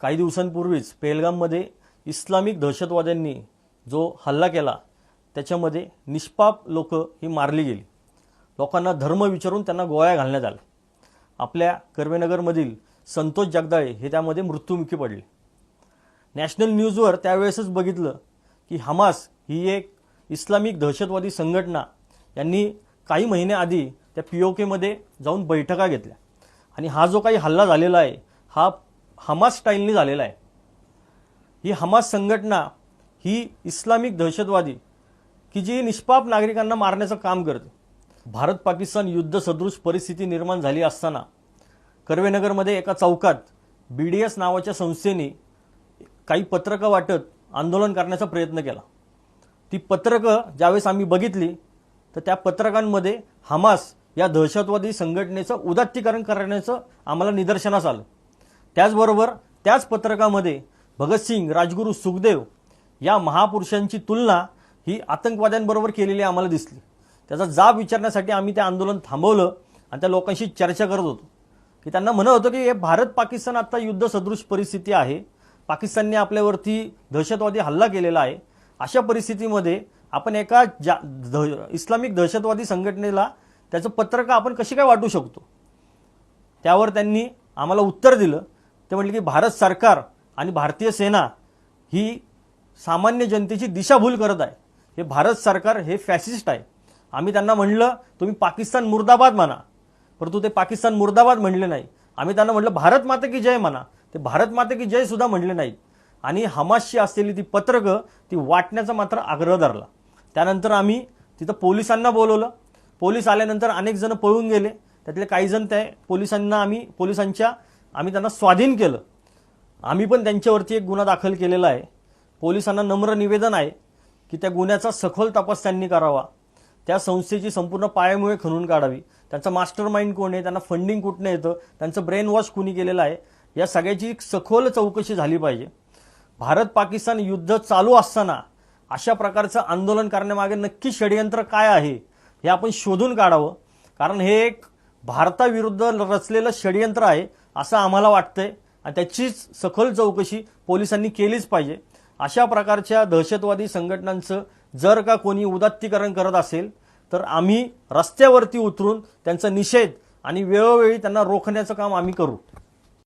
काही दिवसांपूर्वीच पेहलगाममध्ये इस्लामिक दहशतवाद्यांनी जो हल्ला केला त्याच्यामध्ये निष्पाप लोक ही मारली गेली. लोकांना धर्म विचारून त्यांना गोळ्या घालण्यात आल्या. आपल्या कर्वेनगरमधील संतोष जगदाळे हे त्यामध्ये मृत्युमुखी पडले. नॅशनल न्यूजवर त्यावेळेसच बघितलं की हमास ही एक इस्लामिक दहशतवादी संघटना यांनी काही महिन्याआधी त्या पी ओ केमध्ये जाऊन बैठका घेतल्या. आणि हा जो काही हल्ला झालेला आहे हा हमास स्टाईलने झालेला आहे. ही हमास संघटना ही इस्लामिक दहशतवादी की जी निष्पाप नागरिकांना मारण्याचं काम करते. भारत पाकिस्तान युद्ध सदृश परिस्थिती निर्माण झाली असताना कर्वेनगरमध्ये एका चौकात बी डी एस नावाच्या संस्थेने काही पत्रकं वाटत आंदोलन करण्याचा प्रयत्न केला. ती पत्रकं ज्यावेळेस आम्ही बघितली तर त्या पत्रकांमध्ये हमास या दहशतवादी संघटनेचं उदात्तीकरण करण्याचं आम्हाला निदर्शनास आलं. त्याचबरोबर त्याच पत्रकामध्ये भगतसिंग राजगुरू सुखदेव या महापुरुषांची तुलना ही आतंकवाद्यांबरोबर केलेली आम्हाला दिसली. त्याचा जाब विचारण्यासाठी आम्ही ते आंदोलन थांबवलं आणि त्या लोकांशी चर्चा करत होतो. की त्यांना म्हणत होतं की हे भारत पाकिस्तान आता युद्ध सदृश परिस्थिती आहे. पाकिस्तानने आपल्यावरती दहशतवादी हल्ला केलेला आहे. अशा परिस्थितीमध्ये आपण एका जा ध इस्लामिक दहशतवादी संघटनेला त्याचं पत्रक आपण कशी काय वाटू शकतो? त्यावर त्यांनी आम्हाला उत्तर दिलं. ते म्हटले की भारत सरकार आणि भारतीय सेना ही सामान्य जनतेची दिशाभूल करत आहे. हे भारत सरकार हे फॅसिस्ट आहे. आम्ही त्यांना म्हणलं तुम्ही पाकिस्तान मुर्दाबाद म्हणा परंतु ते पाकिस्तान मुर्दाबाद म्हणले नाही. आम्ही त्यांना म्हटलं भारत माता की जय म्हणा ते भारत माता की जय सुद्धा म्हणले नाहीत. आणि हमासची असलेली ती पत्रकं ती वाटण्याचा मात्र आग्रह धरला. त्यानंतर आम्ही तिथं पोलिसांना बोलवलं. पोलीस आल्यानंतर अनेक जण पळून गेले. त्यातले काही जण त्या पोलिसांना आम्ही पोलिसांच्या आम्ही त्यांना स्वाधीन केलं. आम्ही पण त्यांच्यावरती एक गुन्हा दाखल केलेला आहे. पोलिसांना नम्र निवेदन आहे की त्या गुन्ह्याचा सखोल तपास त्यांनी करावा. त्या संस्थेची संपूर्ण पायामुळे खणून काढावी. त्यांचा मास्टर माइंड कोण आहे? त्यांना फंडिंग कुठनं येतं? त्यांचं ब्रेन वॉश कुणी केलेलं आहे? या सगळ्याची एक सखोल चौकशी झाली पाहिजे. भारत पाकिस्तान युद्ध चालू असताना अशा प्रकारचं आंदोलन करण्यामागे नक्की षडयंत्र काय आहे हे आपण शोधून काढावं. कारण हे एक भारताविरुद्ध रचलेलं षडयंत्र आहे. असं आम्हाला वाटतंय. आणि त्याचीच सखोल चौकशी पोलिसांनी केलीच पाहिजे. अशा प्रकारच्या दहशतवादी संघटनांचं जर का कोणी उदात्तीकरण करत असेल तर आम्ही रस्त्यावरती उतरून त्यांचा निषेध आणि वेळोवेळी त्यांना रोखण्याचं काम आम्ही करू.